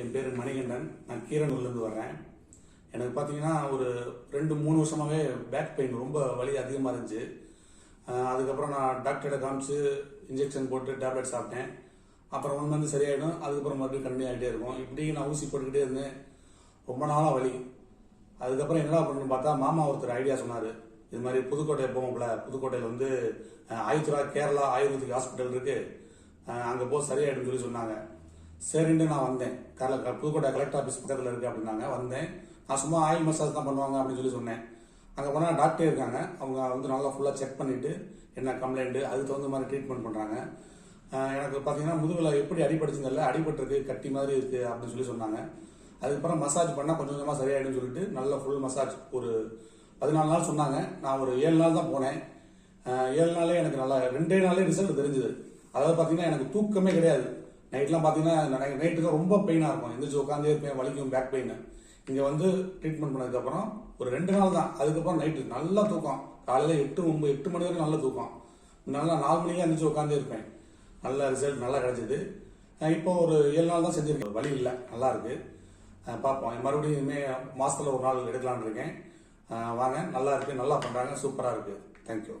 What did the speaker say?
என் பேர் மணிகண்டன். நான் கீரனூர்லேருந்து வர்றேன். எனக்கு பார்த்தீங்கன்னா ஒரு ரெண்டு மூணு வருஷமாகவே பேக் பெயின் ரொம்ப வலி அதிகமாக இருந்துச்சு. அதுக்கப்புறம் நான் டாக்டர்கிட்ட காமிச்சு இன்ஜெக்ஷன் போட்டு டேப்லெட் சாப்பிட்டேன். அப்புறம் ஒன் மந்த் சரியாயிடும். அதுக்கப்புறம் மறுபடியும் கண்டினியூ ஆகிட்டே இருக்கும். இப்படி நான் ஊசி போட்டுக்கிட்டே இருந்தேன். ரொம்ப நாளாக வலி. அதுக்கப்புறம் என்னடா பண்ணணும்னு பார்த்தா மாமா ஒருத்தர் ஐடியா சொன்னார். இது மாதிரி புதுக்கோட்டை போவோம்ல. புதுக்கோட்டையில் வந்து அஹ், ஆயுத்ரா கேரளா ஆயுர்வேதிக் ஹாஸ்பிட்டல் இருக்குது அங்கே போக சரியாயிடும் சொல்லி சொன்னாங்க. சரின்ட்டு நான் வந்தேன். கல புதுக்கோட்டை கலெக்டர் ஆஃபீஸ் பக்கத்தில் இருக்குது அப்படின்னாங்க. வந்தேன். நான் சும்மா ஆயில் மசாஜ் தான் பண்ணுவாங்க அப்படின்னு சொல்லி சொன்னேன். அங்கே போனால் டாக்டர் இருக்காங்க. அவங்க வந்து நல்லா ஃபுல்லாக செக் பண்ணிவிட்டு என்ன கம்ப்ளைண்ட்டு அதுக்கு தகுந்த மாதிரி ட்ரீட்மெண்ட் பண்ணுறாங்க எனக்கு பார்த்தீங்கன்னா முதுகில் எப்படி அடிபட்டுச்சுங்கல்ல அடிபட்டிருக்கு கட்டி மாதிரி இருக்குது அப்படின்னு சொல்லி சொன்னாங்க. அதுக்கப்புறம் மசாஜ் பண்ணால் கொஞ்சம் கொஞ்சமாக சரியாயிடும் சொல்லிட்டு நல்ல ஃபுல் மசாஜ் ஒரு பதினாலு நாள் சொன்னாங்க. நான் ஒரு ஏழு நாள் தான் போனேன். ஏழு நாளே எனக்கு நல்லா ரெண்டே நாளே ரிசல்ட் தெரிஞ்சுது. அதாவது பார்த்தீங்கன்னா எனக்கு தூக்கமே கிடையாது. நைட்லாம் பார்த்தீங்கன்னா நைட்டுக்கு ரொம்ப பெயினாக இருக்கும். எந்திரிச்சு உட்காந்தே இருப்பேன் வலிக்கும் பேக் பெயின் இங்கே வந்து ட்ரீட்மெண்ட் பண்ணதுக்கப்புறம் ஒரு ரெண்டு நாள் தான். அதுக்கப்புறம் நைட்டு நல்லா தூக்கம். காலையில் எட்டு ஒன்பது எட்டு மணி வரைக்கும் நல்ல தூக்கம். நல்லா நாலு மணிக்கே எந்திரிச்சு உட்காந்தே இருப்பேன். நல்ல ரிசல்ட் நல்லா கிடச்சிது. இப்போ ஒரு ஏழு நாள் தான் செஞ்சிருக்கேன். வலி இல்லை. நல்லா இருக்கு. பார்ப்போம். மறுபடியும் இனிமேல் மாதத்தில் ஒரு நாள் எடுக்கலான் இருக்கேன். வாங்க. நல்லா இருக்கு. நல்லா பண்ணுறாங்க சூப்பராக இருக்குது தேங்க்யூ